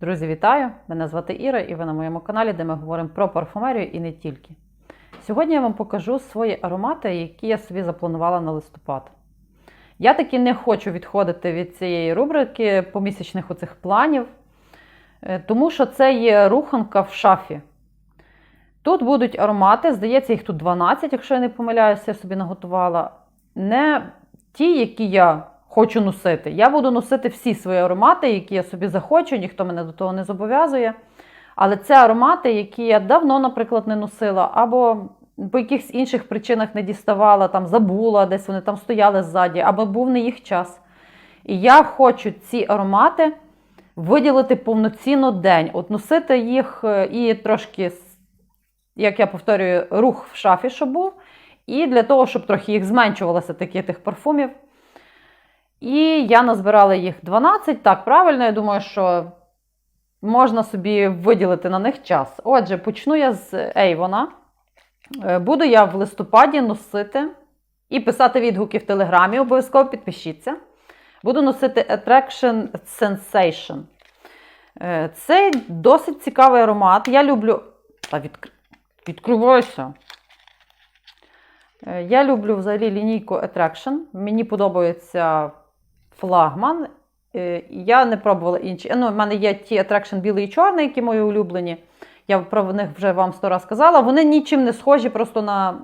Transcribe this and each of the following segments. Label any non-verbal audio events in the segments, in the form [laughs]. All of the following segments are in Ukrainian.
Друзі, вітаю! Мене звати Іра, і ви на моєму каналі, де ми говоримо про парфумерію і не тільки. Сьогодні я вам покажу свої аромати, які я собі запланувала на листопад. Я таки не хочу відходити від цієї рубрики помісячних оцих планів, е, тому що це є руханка в шафі. Тут будуть аромати, здається, їх тут 12, якщо я не помиляюся, я собі наготувала. Не ті, які я хочу носити. Я буду носити всі свої аромати, які я собі захочу, ніхто мене до того не зобов'язує. Але це аромати, які я давно, наприклад, не носила, або по якихось інших причинах не діставала, там забула, десь вони там стояли ззаді, або був не їх час. І я хочу ці аромати виділити повноцінно день, от носити їх е, і трошки, як я повторюю, рух в шафі, щоб був. І для того, щоб трохи їх зменшувалося такі тих парфумів. І я назбирала їх 12. Так, правильно, я думаю, що можна собі виділити на них час. Отже, почну я з Ейвона. Буду я в листопаді носити і писати відгуки в Телеграмі, обов'язково підпишіться. Буду носити Attraction Sensation. Е, Це досить цікавий аромат. Я люблю. Та відкр... відкривайся. Е, Я люблю взагалі лінійку Attraction. Мені подобається флагман. Е, Я не пробувала інші. Ну, У мене є ті Attraction білий і чорний, які мої улюблені. Я про них вже вам сто раз сказала. Вони нічим не схожі просто на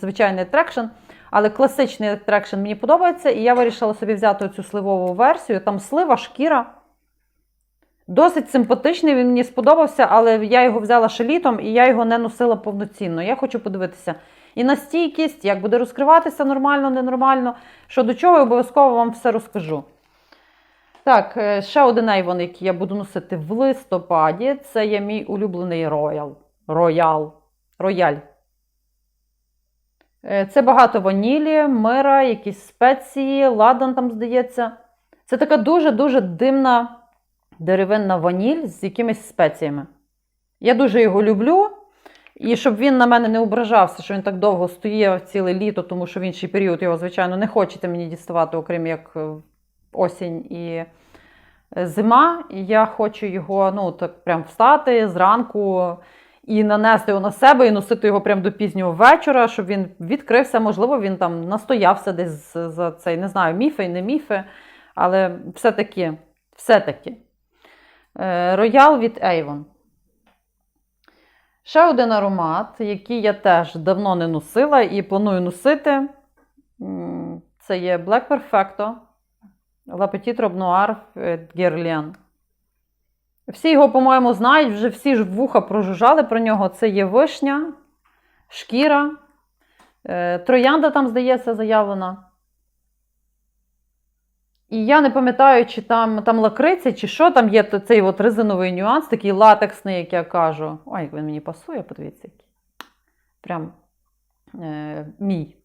звичайний Attraction. Але класичний Attraction мені подобається. І я вирішила собі взяти цю сливову версію. Там слива, шкіра. Досить симпатичний, він мені сподобався, але я його взяла ще літом і я його не носила повноцінно. Я хочу подивитися і на стійкість, як буде розкриватися нормально, ненормально. Що до чого, я обов'язково вам все розкажу. Так, ще один Avon, який я буду носити в листопаді, це є мій улюблений Royal. Royal. Рояль. Це багато ванілі, мира, якісь спеції, ладан там, здається. Це така дуже-дуже димна деревинна ваніль з якимись спеціями. Я дуже його люблю. І щоб він на мене не ображався, що він так довго стоїть ціле літо, тому що в інший період його, звичайно, не хочете мені діставати, окрім як осінь і зима. І я хочу його ну, так прям встати зранку і нанести його на себе, і носити його прямо до пізнього вечора, щоб він відкрився. Можливо, він там настоявся десь за цей, не знаю, міфи і не міфи. Але все-таки, все-таки. Роял від Avon. Ще один аромат, який я теж давно не носила і планую носити. Це є Black Perfecto La Petite Robe Noir Guerlain. Всі його, по-моєму, знають, вже всі ж вуха прожужжали про нього. Це є вишня, шкіра. Троянда там, здається, заявлена. І я не пам'ятаю, чи там там лакриця, чи що, там є цей от резиновий нюанс, такий латексний, як я кажу. Ой, як він мені пасує, подивіться, який. Прям е, мій.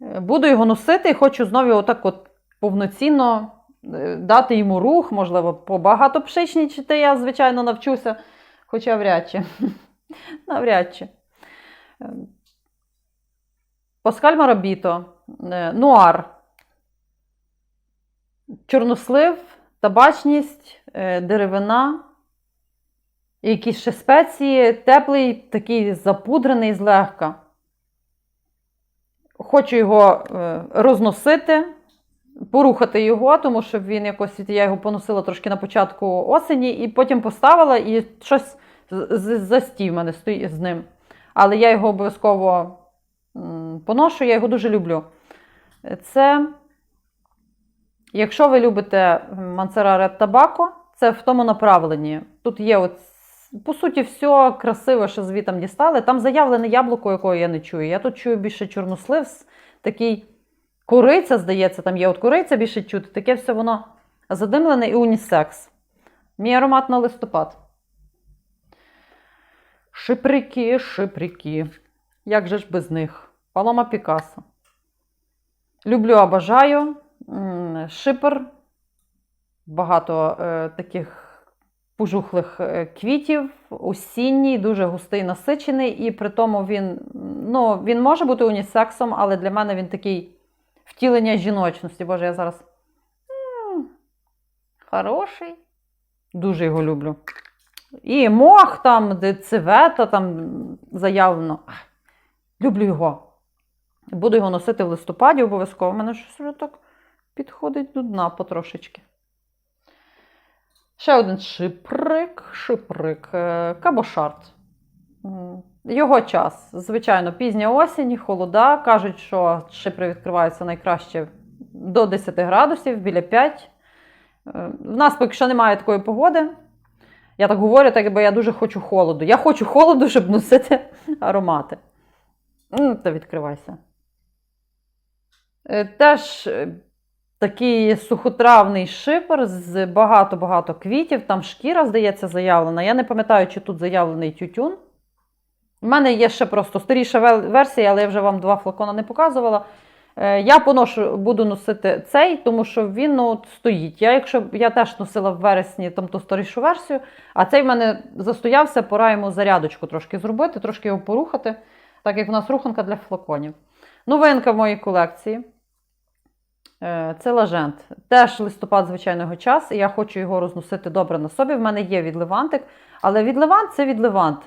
Буду його носити і хочу знову отак от повноцінно дати йому рух, можливо, побагатопшичнічити я, звичайно, навчуся, хоча вряд чи. [laughs] Навряд чи. Паскаль Марабіто, Нуар. Чорнослив, табачність, деревина, якісь ще спеції, теплий, такий запудрений злегка. Хочу його розносити, порухати його, тому що він якось я його поносила трошки на початку осені, і потім поставила і щось застій в мене стоїть з ним. Але я його обов'язково поношу, я його дуже люблю. Це. Якщо ви любите Мансера Red Tobacco, це в тому направленні. Тут є, от, по суті, все красиве, що звітом дістали. Там заявлене яблуко, якого я не чую. Я тут чую більше чорнослив, такий куриця, здається, там є от куриця більше чути. Таке все воно задимлене і унісекс. Мій аромат на листопад. Шиприки, шиприки. Як же ж без них? Палома Пікассо. Люблю, обажаю. Шипер, багато е, таких пожухлих квітів, осінній, дуже густий, насичений, і при тому він ну, він може бути унісексом, але для мене він такий втілення жіночності. Боже, я зараз. М -м, хороший. Дуже його люблю. І мох там, де цивета там заявлено. Люблю його. Буду його носити в листопаді обов'язково. У мене щось вже так підходить до дна потрошечки. Ще один шиприк, шиприк, е, кабошарт. Його час. Звичайно, пізня осінь, холода. Кажуть, що шипри відкриваються найкраще до 10 градусів, біля 5. Е, В нас поки що немає такої погоди. Я так говорю, так якби я дуже хочу холоду. Я хочу холоду, щоб носити аромати. М, Та відкривайся. Е, Теж такий сухотравний шипер з багато-багато квітів. Там шкіра, здається, заявлена. Я не пам'ятаю, чи тут заявлений тютюн. У мене є ще просто старіша версія, але я вже вам два флакона не показувала. Е, Я поношу, буду носити цей, тому що він ну, стоїть. Я, якщо, я теж носила в вересні там, ту старішу версію, а цей в мене застоявся, пора йому зарядочку трошки зробити, трошки його порухати, так як в нас руханка для флаконів. Новинка в моїй колекції. Е, Це лажент. Теж листопад звичайного час, я хочу його розносити добре на собі. В мене є відливантик, але відливант це відливант.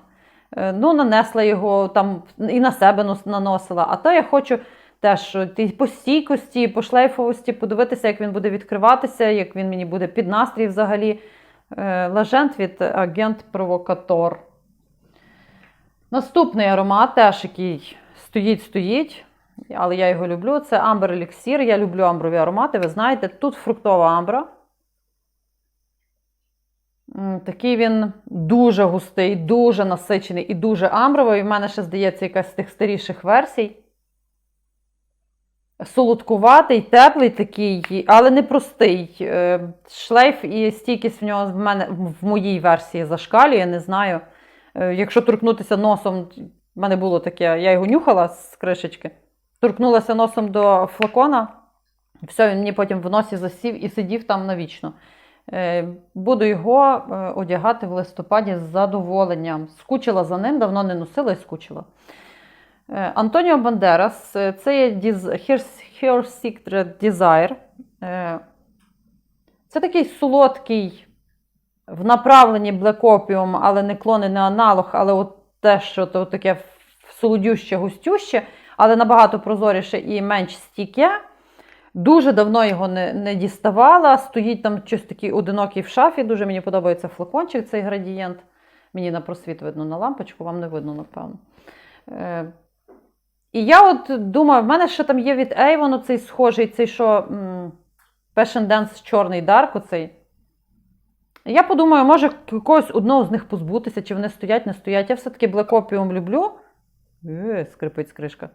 Е, Ну, нанесла його там і на себе наносила. А то я хочу теж е, по стійкості, по шлейфовості подивитися, як він буде відкриватися, як він мені буде під настрій взагалі. Лажент від Агент Провокатор. Наступний аромат, теж який стоїть-стоїть, але я його люблю. Це Amber Elixir. Я люблю амброві аромати. Ви знаєте, тут фруктова амбра. Такий він дуже густий, дуже насичений і дуже амбровий. У мене ще здається якась з тих старіших версій. Солодкуватий, теплий такий, але не простий. Е, Шлейф і стійкість в нього в мене в моїй версії зашкалює, не знаю. Е, Якщо торкнутися носом, в мене було таке, я його нюхала з кришечки, торкнулася носом до флакона, все, він мені потім в носі засів і сидів там навічно. Е, Буду його е, одягати в листопаді з задоволенням. Скучила за ним, давно не носила і скучила. Е, Антоніо Бандерас, це є Her, Secret Desire. Це такий солодкий в направленні Black Opium, але не клон не аналог, але от те, що то таке солодюще, густюще, але набагато прозоріше і менш стійке. Дуже давно його не, не діставала. Стоїть там щось такий одинокий в шафі. Дуже мені подобається флакончик, цей градієнт. Мені на просвіт видно на лампочку, вам не видно, напевно. Е, і я от думаю, в мене ще там є від Avon цей схожий, цей що м, Passion Dance чорний дарк оцей. Я подумаю, може якогось одного з них позбутися, чи вони стоять, не стоять. Я все-таки Black Opium люблю. Е, скрипить кришка.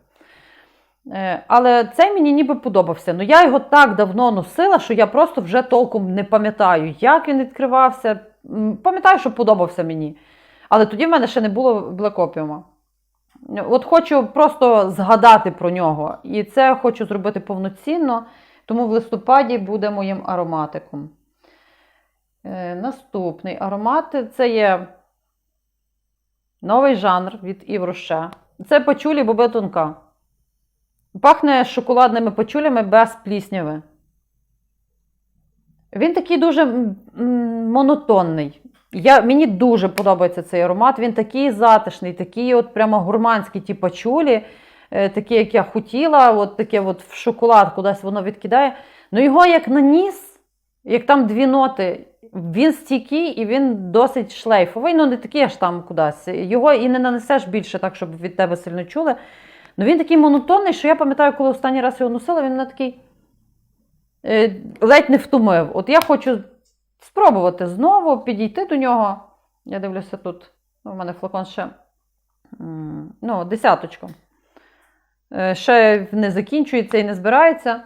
Е, Але цей мені ніби подобався. Ну я його так давно носила, що я просто вже толком не пам'ятаю, як він відкривався. Пам'ятаю, що подобався мені. Але тоді в мене ще не було Opium. От хочу просто згадати про нього. І це хочу зробити повноцінно, тому в листопаді буде моїм ароматиком. Е, наступний аромат це є новий жанр від Ів Роше. Це пачулі боби тонка. Пахне шоколадними пачулями без плісняви. Він такий дуже монотонний. Я, мені дуже подобається цей аромат. Він такий затишний, такий от прямо гурманський, ті пачулі, е, такі, як я хотіла, от таке от в шоколад кудись воно відкидає. Ну його як наніс, як там дві ноти, він стійкий і він досить шлейфовий, ну не такий аж там кудись. Його і не нанесеш більше так, щоб від тебе сильно чули. Ну він такий монотонний, що я пам'ятаю, коли останній раз його носила, він мене такий е, ледь не втомив. От я хочу спробувати знову підійти до нього. Я дивлюся тут. У мене флакон ще ну, десяточку. Е, Ще не закінчується і не збирається.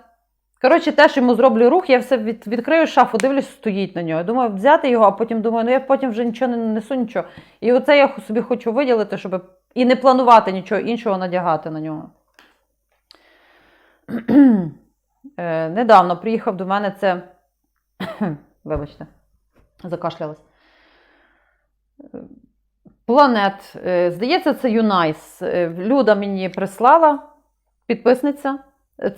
Коротше, теж йому зроблю рух, я все від, відкрию шафу, дивлюсь, стоїть на нього. Думаю, взяти його, а потім думаю, ну я потім вже нічого не несу, нічого. І оце я собі хочу виділити, щоб і не планувати нічого іншого надягати на нього. [clears throat] Е, Недавно приїхав до мене це. [clears throat] Вибачте, закашлялась. Планет. Е, Здається, це Юнайс. Е, Люда мені прислала, підписниця.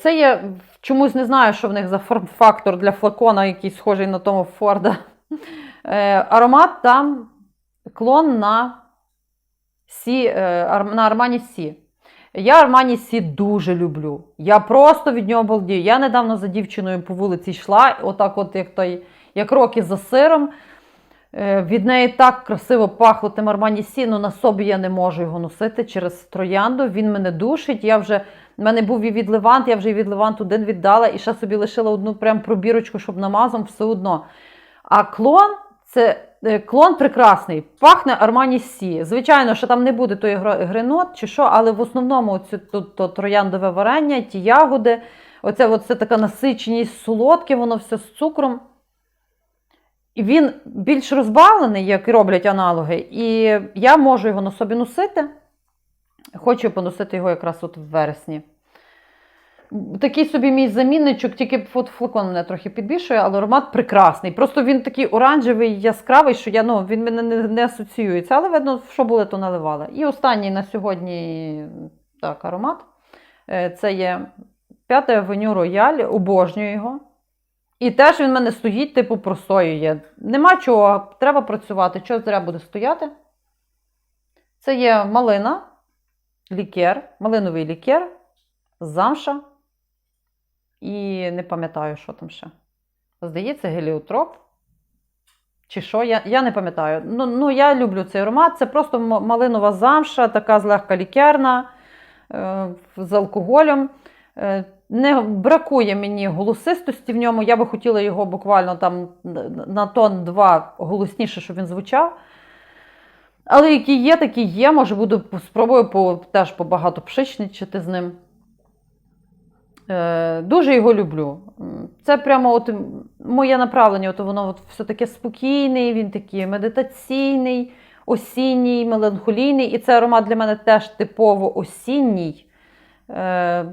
Це я чомусь не знаю, що в них за форм-фактор для флакона, який схожий на тому Форда. Аромат там клон на Сі, е, на Армані Сі. Я Армані Сі дуже люблю. Я просто від нього балдію. Я недавно за дівчиною по вулиці йшла, отак, от як той, як роки за сиром. Е, Від неї так красиво пахло тим Армані Сі, ну на собі я не можу його носити через троянду. Він мене душить. Я вже, в мене був і від Левант, я вже і від Левант один віддала, і ще собі лишила одну прям пробірочку, щоб намазом все одно. А клон це е, клон прекрасний, пахне Армані Сі. Звичайно, що там не буде тої гро- гринот чи що, але в основному цю, тут то трояндове варення, ті ягоди, оце, оце така насиченість, солодке, воно все з цукром. І він більш розбавлений, як і роблять аналоги, і я можу його на собі носити. Хочу поносити його якраз от в вересні. Такий собі мій замінничок, тільки от флакон мене трохи підбільшує, але аромат прекрасний. Просто він такий оранжевий, яскравий, що я, ну, він мене не, не асоціюється, але видно, що були, то наливала. І останній на сьогодні так, аромат. Е, Це є п'яте авеню Рояль, обожнюю його. І теж він в мене стоїть, типу, простоює. Нема чого, треба працювати. Чого зря буде стояти? Це є малина, лікер, малиновий лікер, замша. І не пам'ятаю, що там ще. Здається, геліотроп. Чи що, я, я не пам'ятаю. Ну, ну, я люблю цей аромат. Це просто малинова замша, така злегка лікерна, е, з алкоголем. Е, не бракує мені голосистості в ньому. Я би хотіла його буквально там на тон два голосніше, щоб він звучав. Але які є, такі є. Може, буду спробую по, теж побагато пшичничати з ним. Е, дуже його люблю. Це прямо от моє направлення. От воно от все таке спокійний, він такий медитаційний, осінній, меланхолійний. І цей аромат для мене теж типово осінній. Е,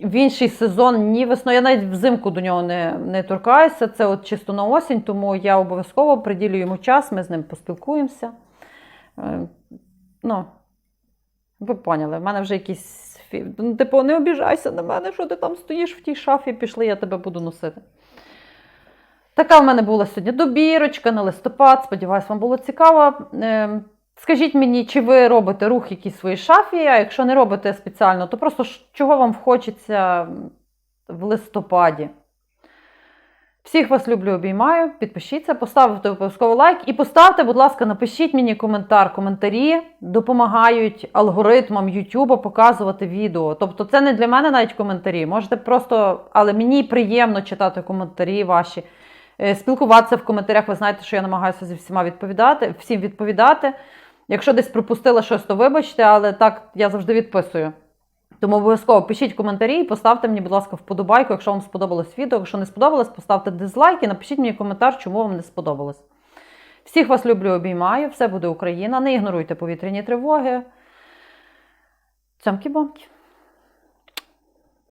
в інший сезон ні весною. Я навіть взимку до нього не, не торкаюся. Це от чисто на осінь, тому я обов'язково приділю йому час, ми з ним поспілкуємося. Е, ну, ви поняли, в мене вже якісь. Фі- Ну, типу, не обіжайся на мене, що ти там стоїш в тій шафі, пішли, я тебе буду носити. Така в мене була сьогодні добірочка на листопад. Сподіваюсь, вам було цікаво. Е, Скажіть мені, чи ви робите рух якийсь свої шафі, а якщо не робите спеціально, то просто чого вам хочеться в листопаді? Всіх вас люблю, обіймаю. Підпишіться, поставте обов'язково лайк і поставте, будь ласка, напишіть мені коментар. Коментарі допомагають алгоритмам YouTube показувати відео. Тобто, це не для мене навіть коментарі. Можете просто, але мені приємно читати коментарі ваші, е, спілкуватися в коментарях. Ви знаєте, що я намагаюся зі всіма відповідати, всім відповідати. Якщо десь пропустила щось, то вибачте, але так я завжди відписую. Тому обов'язково пишіть коментарі і поставте мені, будь ласка, вподобайку, якщо вам сподобалось відео. Якщо не сподобалось, поставте дизлайк і напишіть мені коментар, чому вам не сподобалось. Всіх вас люблю, обіймаю. Все буде Україна. Не ігноруйте повітряні тривоги. Цямки-бомки.